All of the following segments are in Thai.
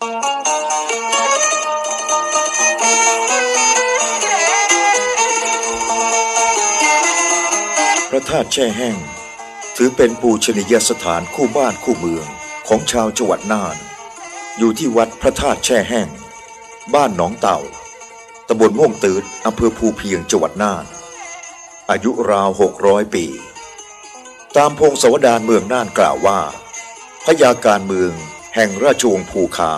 พระธาตุแช่แห้ง ถือเป็นปูชนียสถานคู่บ้านคู่เมืองของชาวจังหวัดน่าน อยู่ที่วัดพระธาตุแช่แห้ง บ้านหนองเต่าตำบลม่วงตืดอำเภอภูเพียงจังหวัดน่าน อายุราวหกร้อยปี ตามพงศาวดารเมืองน่านกล่าวว่าพยาการเมือง แห่งราชวงศ์ภูคา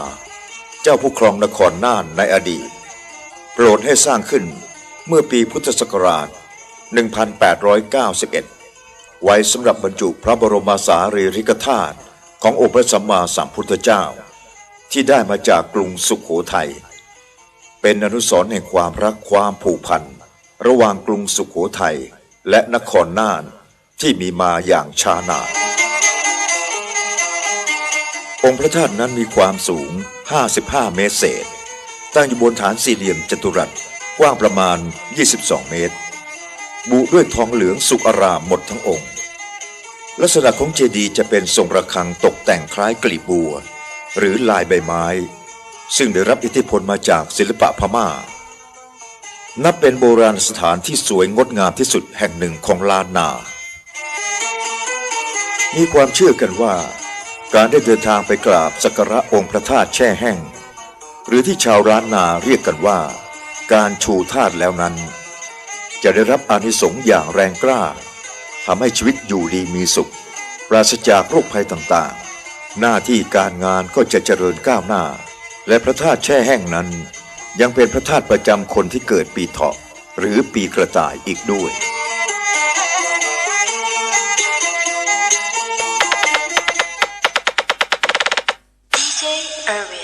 เจ้าผู้ครองนครน่านในอดีต โปรดให้สร้างขึ้นเมื่อปีพุทธศักราช 1891 ไว้สำหรับบรรจุพระบรมสารีริกธาตุขององค์พระสัมมาสัมพุทธเจ้า ที่ได้มาจากกรุงสุขโขทัย เป็นอนุสรณ์แห่งความรักความผูกพัน ระหว่างกรุงสุขโขทัยและนครน่านที่มีมาอย่างช้านาน องค์พระธาตุนั้นมีความสูง 55 เมตรเศษ ตั้งอยู่บนฐานสี่เหลี่ยมจัตุรัส กว้างประมาณ 22 เมตร บุด้วยทองเหลืองสุกอารามหมดทั้งองค์ ลักษณะของเจดีย์จะเป็นทรงระฆังตกแต่งคล้ายกลีบบัว หรือลายใบไม้ ซึ่งได้รับอิทธิพลมาจากศิลปะพม่า นับเป็นโบราณสถานที่สวยงดงามที่สุดแห่งหนึ่งของลานนา มีความเชื่อกันว่า การได้เดินทางไปกราบสักการะองค์พระธาตุแช่แห้ง หรือที่ชาวร้านนาเรียกกันว่า การชูธาตุแล้วนั้น จะได้รับอานิสงส์อย่างแรงกล้าทำให้ชีวิตอยู่ดีมีสุข ปราศจากโรคภัยต่างๆ หน้าที่การงานก็จะเจริญก้าวหน้า และพระธาตุแช่แห้งนั้น ยังเป็นพระธาตุประจำคนที่เกิดปีเถาะหรือปีกระต่ายอีกด้วย Irwin.